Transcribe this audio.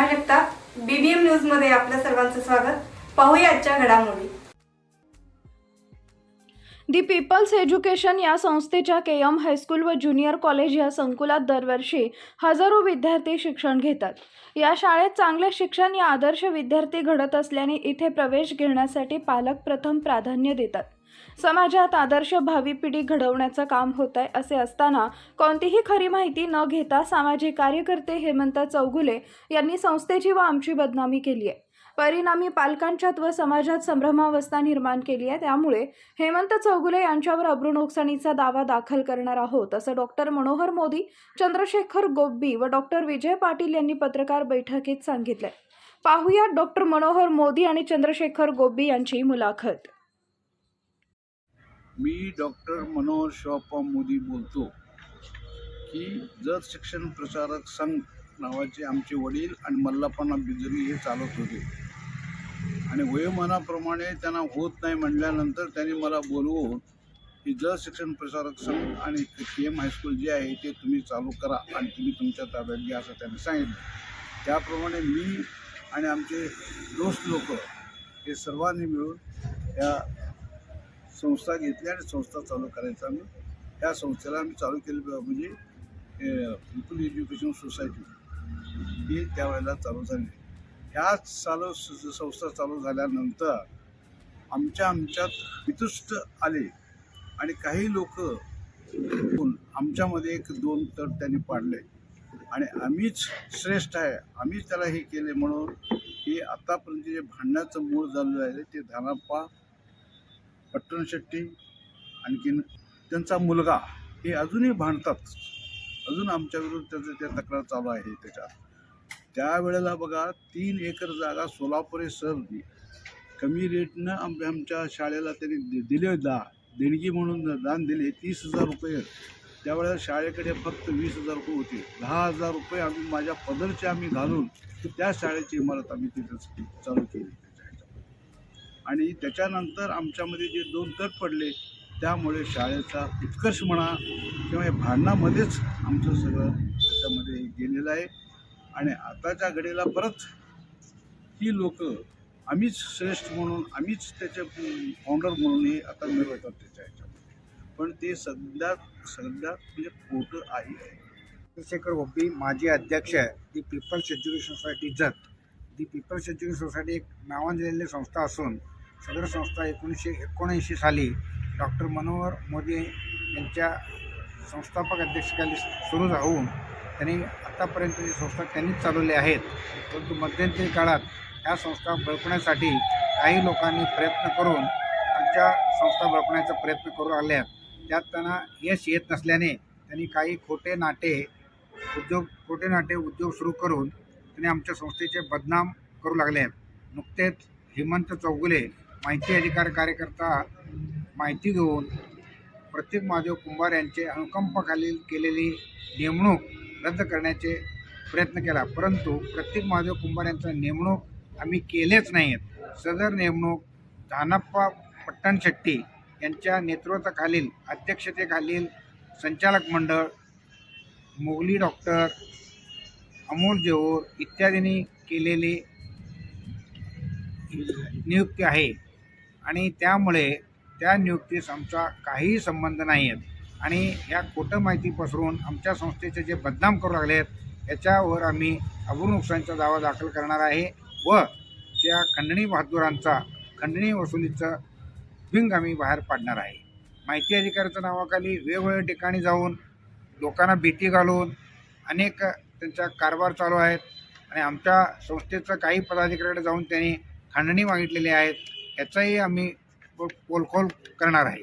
Neha Jagtap BBM न्यूजमध्ये आपल्या सर्वांचं स्वागत. पाहूया आजच्या घडामोडी. दी पीपल्स एज्युकेशन या संस्थेच्या के एम हायस्कूल व ज्युनियर कॉलेज या संकुलात दरवर्षी हजारो विद्यार्थी शिक्षण घेतात. या शाळेत चांगले शिक्षण या आदर्श विद्यार्थी घडत असल्याने इथे प्रवेश घेण्यासाठी पालक प्रथम प्राधान्य देतात. समाजात आदर्श भावी पिढी घडवण्याचं काम होत आहे असे असताना कोणतीही खरी माहिती न घेता सामाजिक कार्यकर्ते हेमंत चौगुले यांनी संस्थेची व आमची बदनामी केली आहे परिणामी पालकांच्यात व समाजात संभ्रमावस्था निर्माण केली आहे. त्यामुळे हेमंत चौगुले यांच्यावर अब्रू नुकसानीचा दावा दाखल करणार आहोत असं डॉक्टर मनोहर मोदी चंद्रशेखर गोब्बी व डॉक्टर विजय पाटील यांनी पत्रकार बैठकीत सांगितलंय. पाहूया डॉक्टर मनोहर मोदी आणि चंद्रशेखर गोब्बी यांची मुलाखत. मी डॉक्टर मनोहर शिवाप्पा मोदी बोलतो की जत शिक्षण प्रसारक संघ नावाचे आमचे वडील आणि मल्लापणा बिजरी हे चालत होते आणि वयोमानाप्रमाणे त्यांना होत नाही म्हणल्यानंतर त्यांनी मला बोलवून की जल शिक्षण प्रसारक संघ आणि के एम हायस्कूल जे आहे ते तुम्ही चालू करा आणि तुम्ही तुमच्या ताब्यात घ्या असं त्यांनी सांगितलं. त्याप्रमाणे मी आणि आमचे दोस्त लोक हे सर्वांनी मिळून या संस्था घेतली आणि संस्था चालू करायचं आम्ही. या संस्थेला आम्ही चालू केली म्हणजे पीपल एज्युकेशन सोसायटी. ही त्यावेळेला चालू झाली. ह्या चालू स- संस्था चालू झाल्यानंतर आमच्या आमच्यात वितुष्ट आले आणि काही लोक आमच्यामध्ये एक दोन तट त्यांनी पाडले. आणि आम्हीच श्रेष्ठ आहे. आम्ही त्याला हे केले म्हणून हे आतापर्यंत जे भांडण्याचं मूळ झालेलं आहे ते धानाप्पा पट्टण शेट्टी आणखीन त्यांचा मुलगा हे अजूनही भांडतात. अजून आमच्याविरुद्ध त्याचं त्या तक्रार चालू आहे त्याच्यात. त्यावेळेला बघा तीन एकर जागा सोलापुरे सर कमी रेटनं आम आमच्या शाळेला त्यांनी दि- दिले दा देणगी म्हणून दान दिले तीस हजार रुपये. त्यावेळेला शाळेकडे फक्त वीस हजार रुपये होते. दहा हजार रुपये आम्ही माझ्या पदरचे आम्ही घालून त्या शाळेची इमारत आम्ही तिथं चालू केली. आणि त्याच्यानंतर आमच्यामध्ये जे दोन तट पडले त्यामुळे शाळेचा उत्कर्ष म्हणा किंवा या भांडणामध्येच आमचं सगळं त्याच्यामध्ये गेलेलं आहे. आणि आताच्या घडीला परत ही लोक आम्हीच श्रेष्ठ म्हणून आम्हीच त्याचे फाउंडर म्हणून हे आता मिळवतात त्याच्या ह्याच्यामध्ये. पण ते सध्या सध्या म्हणजे खोटं आहे. चंद्रशेखर गोपी माजी अध्यक्ष the people's education society Jath. The people's education society एक नावाजलेली संस्था असून सदर संस्था एकोणीसशे एकोणऐंशी साली डॉक्टर मनोहर मोदी यांच्या संस्थापक अध्यक्षकाली सुरू राहून त्यांनी आत्तापर्यंतची संस्था त्यांनीच चालवल्या आहेत परंतु मध्यंतरी काळात ह्या संस्था बळकण्यासाठी काही लोकांनी प्रयत्न करून आमच्या संस्था बळकण्याचा प्रयत्न करू आल्या त्यात त्यांना यश येत नसल्याने त्यांनी काही खोटे नाटे उद्योग खोटे नाटे उद्योग सुरू करून त्यांनी आमच्या संस्थेचे बदनाम करू लागले आहेत नुकतेच हेमंत चौगुले माहिती अधिकार कार्यकर्ता माहिती घेऊन प्रत्येक महादेव कुंभार यांचे अनुकंपाखालील केलेली नेमणूक रद्द करण्याचे प्रयत्न केला. परंतु प्रत्येक महादेव कुंभार यांचा नेमणूक आम्ही केलेच नाहीत सदर नेमणूक धानप्पा पट्टणशेट्टी यांच्या नेतृत्वाखालील अध्यक्षतेखालील संचालक मंडळ मोगली डॉक्टर अमोल जेओर इत्यादींनी केलेली नियुक्ती आहे. आणि त्यामुळे त्या नियुक्तीस आमचा काहीही संबंध नाही आहेत आणि या खोटं माहिती पसरून आमच्या संस्थेचे जे बदनाम करू लागले आहेत याच्यावर आम्ही अबूर नुकसानीचा दावा दाखल करणार आहे व त्या खंडणी बहादुरांचा खंडणी वसुलीचं विंग आम्ही बाहेर पाडणार आहे. माहिती अधिकाराच्या नावाखाली वेगवेगळ्या ठिकाणी जाऊन लोकांना भीती घालून अनेक त्यांचा कारभार चालू आहेत आणि आमच्या संस्थेचं काही पदाधिकाऱ्याकडे जाऊन त्यांनी खंडणी मागितलेली आहेत याचाही आम्ही पोलखोल करणार आहे.